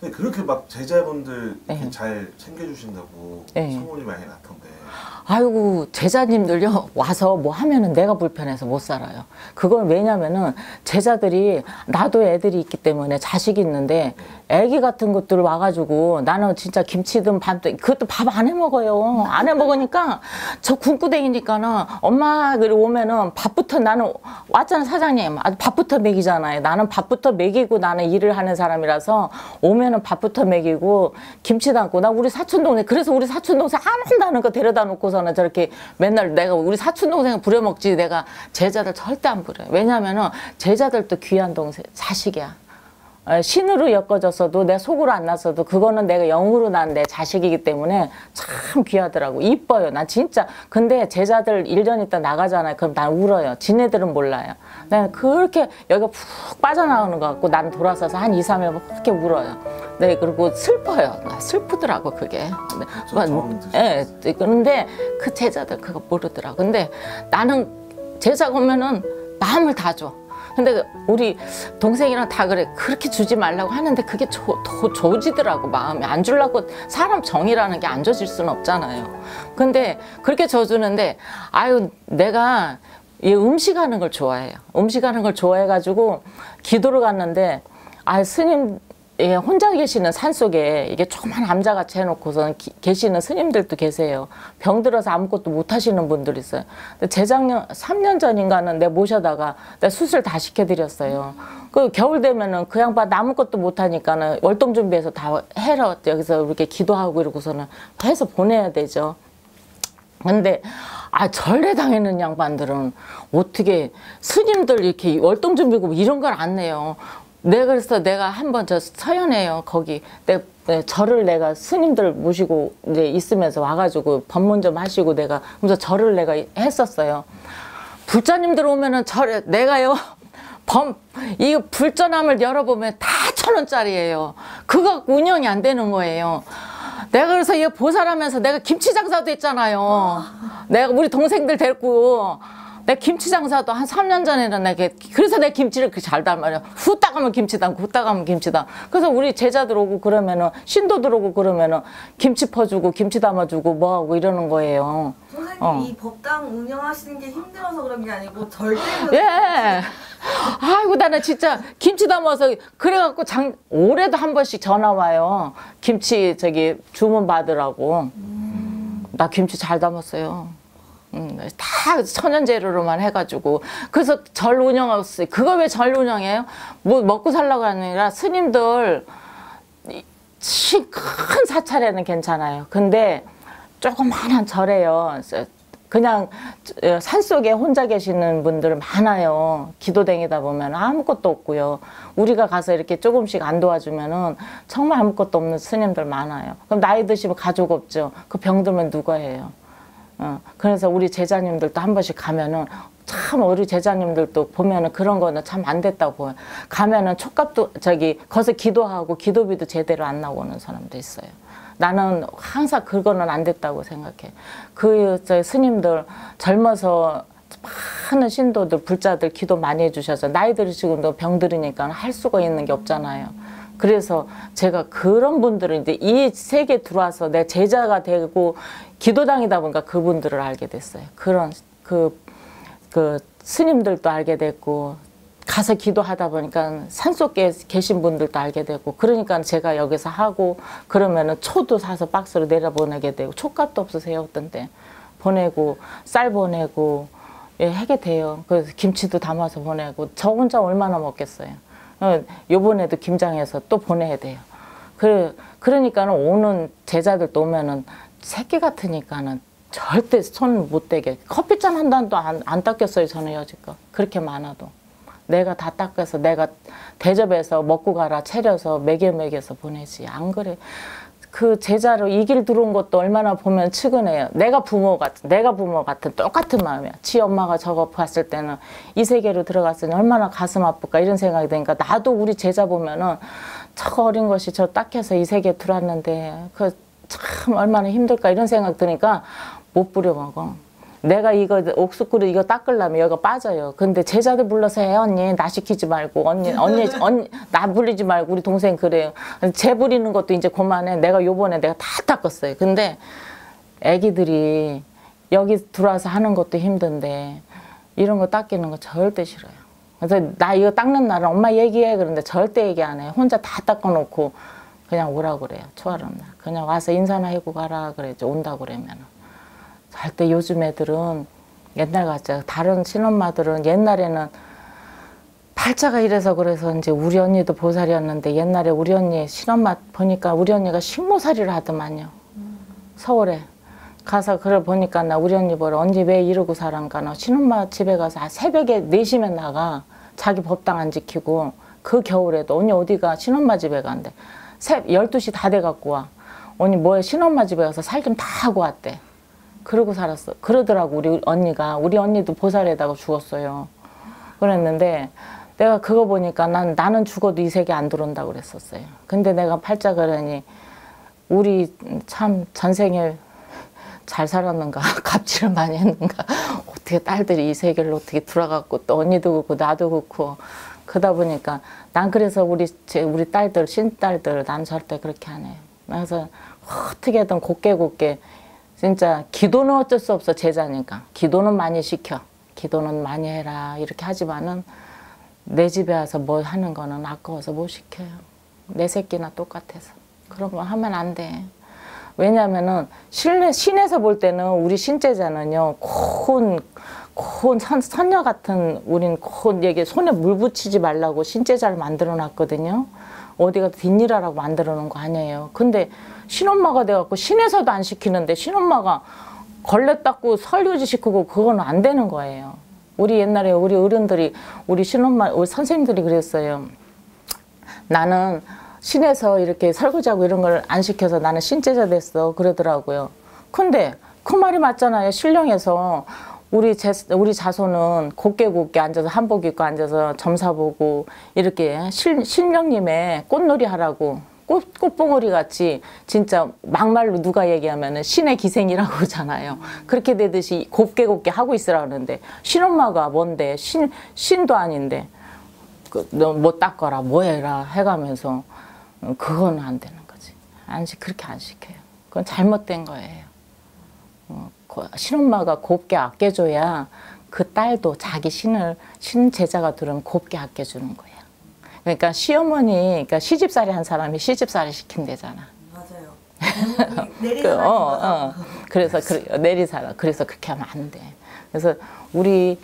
근데 그렇게 막 제자분들 네. 잘 챙겨주신다고 네. 소문이 많이 났던데 아이고 제자님들요 와서 뭐 하면은 내가 불편해서 못 살아요. 그건 왜냐면은 제자들이 나도 애들이 있기 때문에 자식이 있는데 애기 같은 것들 와가지고 나는 진짜 김치든 밥든 그것도 밥 안 해 먹어요. 안 해 먹으니까 저 다니니까는 엄마 그리 오면은 밥부터 나는 왔잖아 사장님 아, 밥부터 먹이잖아요. 나는 밥부터 먹이고 나는 일을 하는 사람이라서 오면은 밥부터 먹이고 김치 담고 나 우리 사촌 동생 그래서 우리 사촌 동생 안 한다는 거 데려다 놓고서 는 저렇게 맨날 내가 우리 사촌 동생 부려먹지 내가 제자들 절대 안 부려. 왜냐면은 제자들도 귀한 동생 자식이야. 어, 신으로 엮어졌어도 내 속으로 안 났어도 그거는 내가 영으로 난 내 자식이기 때문에 참 귀하더라고. 이뻐요. 난 진짜. 근데 제자들 1년 있다 나가잖아요. 그럼 난 울어요. 지네들은 몰라요 난 그렇게 여기가 푹 빠져나오는 것 같고 난 돌아서서 한 2, 3일 그렇게 울어요. 네 그리고 슬퍼요. 나 슬프더라고 그게. 네. 예, 그런데 그 제자들 그거 모르더라고. 근데 나는 제자가 오면은 마음을 다 줘. 근데 우리 동생이랑 다 그래. 그렇게 주지 말라고 하는데 그게 조, 더 조지더라고 마음이. 안 주려고 사람 정이라는 게안 줘질 수는 없잖아요. 근데 그렇게 줘주는데 아유 내가 이 음식하는 걸 좋아해요 음식하는 걸 좋아해가지고 기도를 갔는데 아 스님 예, 혼자 계시는 산 속에 이게 조그만 암자같이 해놓고서 계시는 스님들도 계세요. 병 들어서 아무것도 못 하시는 분들 있어요. 근데 재작년, 3년 전인가는 내 모셔다가 내 수술 다 시켜드렸어요. 그 겨울 되면은 그 양반 아무것도 못 하니까는 월동 준비해서 다 해라. 여기서 이렇게 기도하고 이러고서는 해서 보내야 되죠. 근데 아 절에 당하는 양반들은 어떻게 스님들 이렇게 월동 준비고 이런 걸 안 내요. 내가 그래서 내가 한번 저 서연해요 거기 내, 내 절을 내가 스님들 모시고 이제 있으면서 와가지고 법문 좀 하시고 내가 그래서 절을 내가 했었어요. 불자님들 오면은 절에 내가요 범 이거 불전함을 열어보면 다 천 원짜리예요. 그거 운영이 안 되는 거예요. 내가 그래서 얘 보살하면서 내가 김치 장사도 했잖아요. 내가 우리 동생들 데리고 내 김치 장사도 한 3년 전에는 내가 그래서 내 김치를 그렇게 잘 담아요. 후딱 하면 김치 담고 후딱 하면 김치 담. 그래서 우리 제자들 오고 그러면은 신도 들 오고 그러면은 김치 퍼주고 김치 담아주고 뭐하고 이러는 거예요. 선생님 어. 이 법당 운영하시는 게 힘들어서 그런 게 아니고 절 때문에 예. 아이고 나는 진짜 김치 담아서 그래갖고 장 올해도 한 번씩 전화 와요. 김치 저기 주문 받으라고. 나 김치 잘 담았어요. 음, 다 천연 재료로만 해가지고 그래서 절 운영하고 있어요. 그거 왜절 운영해요? 뭐 먹고 살라고 아니라 스님들 시- 큰 사찰에는 괜찮아요. 근데 조그만한 절에요. 그냥 어, 산속에 혼자 계시는 분들 많아요. 기도 댕이다 보면 아무것도 없고요. 우리가 가서 이렇게 조금씩 안 도와주면은 정말 아무것도 없는 스님들 많아요. 그럼 나이 드시면 가족 없죠. 그 병들면 누가 해요? 어, 그래서 우리 제자님들도 한 번씩 가면은 참 우리 제자님들도 보면은 그런 거는 참 안 됐다고. 가면은 촉값도 저기 거기서 기도하고 기도비도 제대로 안 나오는 사람도 있어요. 나는 항상 그거는 안 됐다고 생각해. 그 저 스님들 젊어서 많은 신도들 불자들 기도 많이 해주셔서 나이 들으시고도 병 들으니까 할 수가 있는 게 없잖아요. 그래서 제가 그런 분들은 이제 이 세계 들어와서 내 제자가 되고 기도당이다 보니까 그분들을 알게 됐어요. 그런 그, 그 스님들도 알게 됐고 가서 기도하다 보니까 산속에 계신 분들도 알게 되고 그러니까 제가 여기서 하고 그러면은 초도 사서 박스로 내려보내게 되고 촉값도 없으세요 어떤 때 보내고 쌀 보내고 예, 하게 돼요. 그래서 김치도 담아서 보내고 저 혼자 얼마나 먹겠어요. 어, 요번에도 김장해서 또 보내야 돼요. 그래, 그러니까는 오는 제자들도 오면은 새끼 같으니까는 절대 손 못 대게. 커피잔 한 잔도 안, 안 닦였어요 저는 여지껏 그렇게 많아도. 내가 다 닦아서 내가 대접해서 먹고 가라 차려서 먹여 먹여서 보내지. 안 그래 그 제자로 이 길 들어온 것도 얼마나 보면 측은해요 내가 부모 같은 내가 부모 같은 똑같은 마음이야 지 엄마가 저거 봤을 때는 이 세계로 들어갔으니 얼마나 가슴 아플까 이런 생각이 드니까 나도 우리 제자 보면은 저 어린 것이 저 딱해서 이 세계에 들어왔는데 그 참 얼마나 힘들까 이런 생각 드니까 못 부려먹어. 내가 이거 옥수그릇 이거 닦으려면 여기가 빠져요. 근데 제자들 불러서 해 언니 나 시키지 말고 언니 언니 언니 나 부리지 말고 우리 동생 그래요. 재 부리는 것도 이제 그만해. 내가 요번에 내가 다 닦았어요. 근데 애기들이 여기 들어와서 하는 것도 힘든데 이런 거 닦이는 거 절대 싫어요. 그래서 나 이거 닦는 날은 엄마 얘기해 그런데 절대 얘기 안 해. 혼자 다 닦아놓고 그냥 오라 그래요. 초하는 날. 그냥 와서 인사나 하고 가라 그래죠. 온다 그러면. 절대 요즘 애들은 옛날 같죠. 다른 친엄마들은 옛날에는 팔자가 이래서 그래서 이제 우리 언니도 보살이었는데 옛날에 우리 언니 친엄마 보니까 우리 언니가 식모살이를 하더만요. 서울에. 가서 그걸 보니까 나 우리 언니 보러 언니 왜 이러고 살았까 나 친엄마 집에 가서 아, 새벽에 4시면 나가. 자기 법당 안 지키고. 그 겨울에도 언니 어디가 친엄마 집에 간대. 새 12시 다 돼갖고 와. 언니 뭐야 친엄마 집에 가서 살 좀 다 하고 왔대 그러고 살았어. 그러더라고 우리 언니가. 우리 언니도 보살에다가 죽었어요. 그랬는데 내가 그거 보니까 난 나는 죽어도 이 세계 안 들어온다 그랬었어요. 근데 내가 팔자 그러니 우리 참 전생에 잘 살았는가 갑질을 많이 했는가 어떻게 딸들이 이 세계를 어떻게 들어갔고 또 언니도 그렇고 나도 그렇고. 그러다 보니까 난 그래서 우리 제 우리 딸들 신딸들 난 절대 그렇게 안 해요. 그래서 어떻게든 곱게 곱게 진짜 기도는 어쩔 수 없어 제자니까. 기도는 많이 시켜. 기도는 많이 해라. 이렇게 하지만은 내 집에 와서 뭐 하는 거는 아까워서 못 시켜요. 내 새끼나 똑같아서. 그런 거 하면 안돼. 왜냐면은 실내 신에서 볼 때는 우리 신제자는요 콘, 콘 선, 선녀 같은 우린 콘 얘기 손에 물 붙이지 말라고 신제자를 만들어 놨거든요. 어디가 뒷일하라고 만들어 놓은 거 아니에요. 근데 신엄마가 돼갖고 신에서도 안 시키는데 신엄마가 걸레 닦고 설유지 시키고 그거는 안 되는 거예요. 우리 옛날에 우리 어른들이 우리 신엄마 우리 선생님들이 그랬어요. 나는 신에서 이렇게 설거지하고 이런 걸 안 시켜서 나는 신제자 됐어 그러더라고요. 근데 그 말이 맞잖아요. 신령에서 우리 제, 우리 자손은 곱게 곱게 앉아서 한복 입고 앉아서 점사 보고 이렇게 신, 신령님의 꽃놀이 하라고 꽃, 꽃봉오리 같이 진짜 막말로 누가 얘기하면은 신의 기생이라고 그러잖아요. 그렇게 되듯이 곱게 곱게 하고 있으라 그러는데 신엄마가 뭔데 신, 신도 아닌데 그, 너뭐 닦아라 뭐 해라 해가면서 어, 그건 안 되는 거지. 안 시, 그렇게 안 시켜요. 그건 잘못된 거예요. 어, 그 신엄마가 곱게 아껴줘야 그 딸도 자기 신을 신 제자가 들으면 곱게 아껴주는 거예요. 그러니까 시어머니, 그러니까 시집살이 한 사람이 시집살이 시킨대잖아. 맞아요. 그, 내리는 어, 어. 그래서 그, 내리사라. 그래서 그렇게 하면 안 돼. 그래서 우리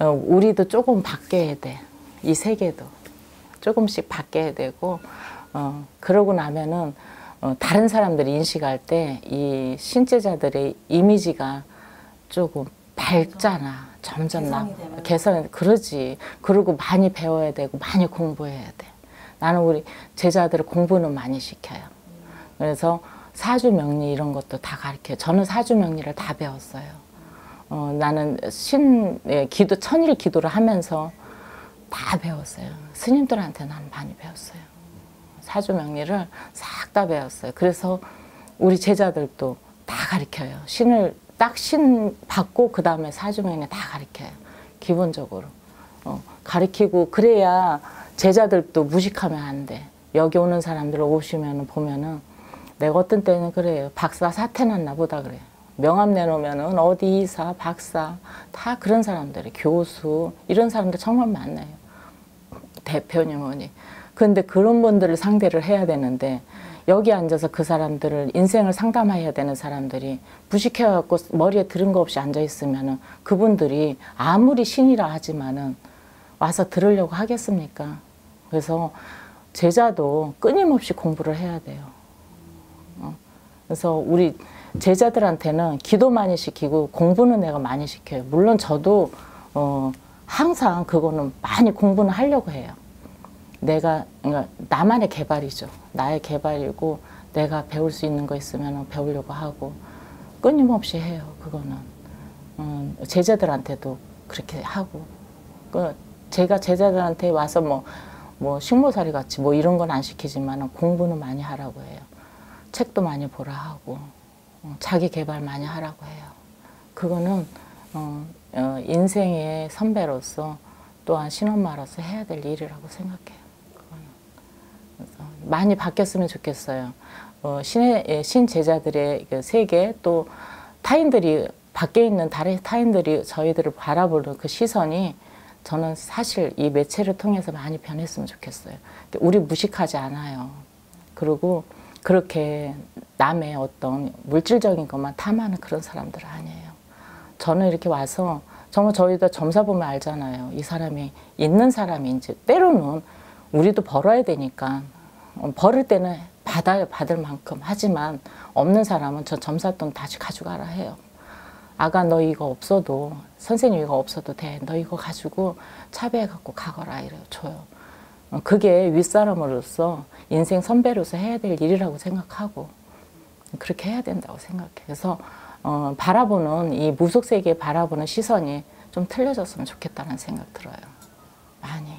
어, 우리도 조금 바뀌어야 돼. 이 세계도 조금씩 바뀌어야 되고 어, 그러고 나면은 어, 다른 사람들이 인식할 때 이 신제자들의 이미지가 조금 밝잖아. 점점 나. 개선 그러지. 그리고 많이 배워야 되고 많이 공부해야 돼. 나는 우리 제자들을 공부는 많이 시켜요. 그래서 사주 명리 이런 것도 다 가르쳐요. 저는 사주 명리를 다 배웠어요. 어, 나는 신 예, 기도 천일 기도를 하면서 다 배웠어요. 스님들한테 나는 많이 배웠어요. 사주 명리를 싹 다 배웠어요. 그래서 우리 제자들도 다 가르쳐요. 신을 딱 신 받고 그 다음에 사주 명리 다 가르쳐요. 기본적으로 어, 가르치고 그래야 제자들도 무식하면 안 돼. 여기 오는 사람들 오시면 보면은 내가 어떤 때는 그래요. 박사 사태 났나 보다 그래요. 명함 내놓으면은 어디 이사, 박사 다 그런 사람들이 교수 이런 사람들 정말 많아요. 대표님원 이. 근데 그런 분들을 상대를 해야 되는데 여기 앉아서 그 사람들을 인생을 상담해야 되는 사람들이 무식해갖고 머리에 들은 거 없이 앉아 있으면은 그분들이 아무리 신이라 하지만은 와서 들으려고 하겠습니까? 그래서 제자도 끊임없이 공부를 해야 돼요. 어? 그래서 우리 제자들한테는 기도 많이 시키고 공부는 내가 많이 시켜요. 물론 저도 어, 항상 그거는 많이 공부는 하려고 해요. 내가 그러니까 나만의 개발이죠. 나의 개발이고 내가 배울 수 있는 거 있으면 배우려고 하고 끊임없이 해요. 그거는 음, 제자들한테도 그렇게 하고 그 제가 제자들한테 와서 뭐 뭐 식모살이 같이 뭐 이런 건 안 시키지만 공부는 많이 하라고 해요. 책도 많이 보라 하고 어, 자기 개발 많이 하라고 해요. 그거는 어, 어, 인생의 선배로서 또한 신엄마로서 해야 될 일이라고 생각해요. 많이 바뀌었으면 좋겠어요. 어, 신의 예, 신 제자들의 그 세계 또 타인들이 밖에 있는 다른 타인들이 저희들을 바라보는 그 시선이 저는 사실 이 매체를 통해서 많이 변했으면 좋겠어요. 우리 무식하지 않아요. 그리고 그렇게 남의 어떤 물질적인 것만 탐하는 그런 사람들 아니에요. 저는 이렇게 와서 정말 저희도 점사 보면 알잖아요. 이 사람이 있는 사람인지 때로는 우리도 벌어야 되니까 어, 벌을 때는 받아요 받을 만큼 하지만 없는 사람은 저 점사돈 다시 가져가라 해요. 아가 너 이거 없어도 선생님 이거 없어도 돼. 너 이거 가지고 차비해 갖고 가거라 이래요. 줘요. 어, 그게 윗사람으로서 인생 선배로서 해야 될 일이라고 생각하고 그렇게 해야 된다고 생각해. 그래서 어, 바라보는 이 무속 세계 바라보는 시선이 좀 틀려졌으면 좋겠다는 생각 들어요. 많이.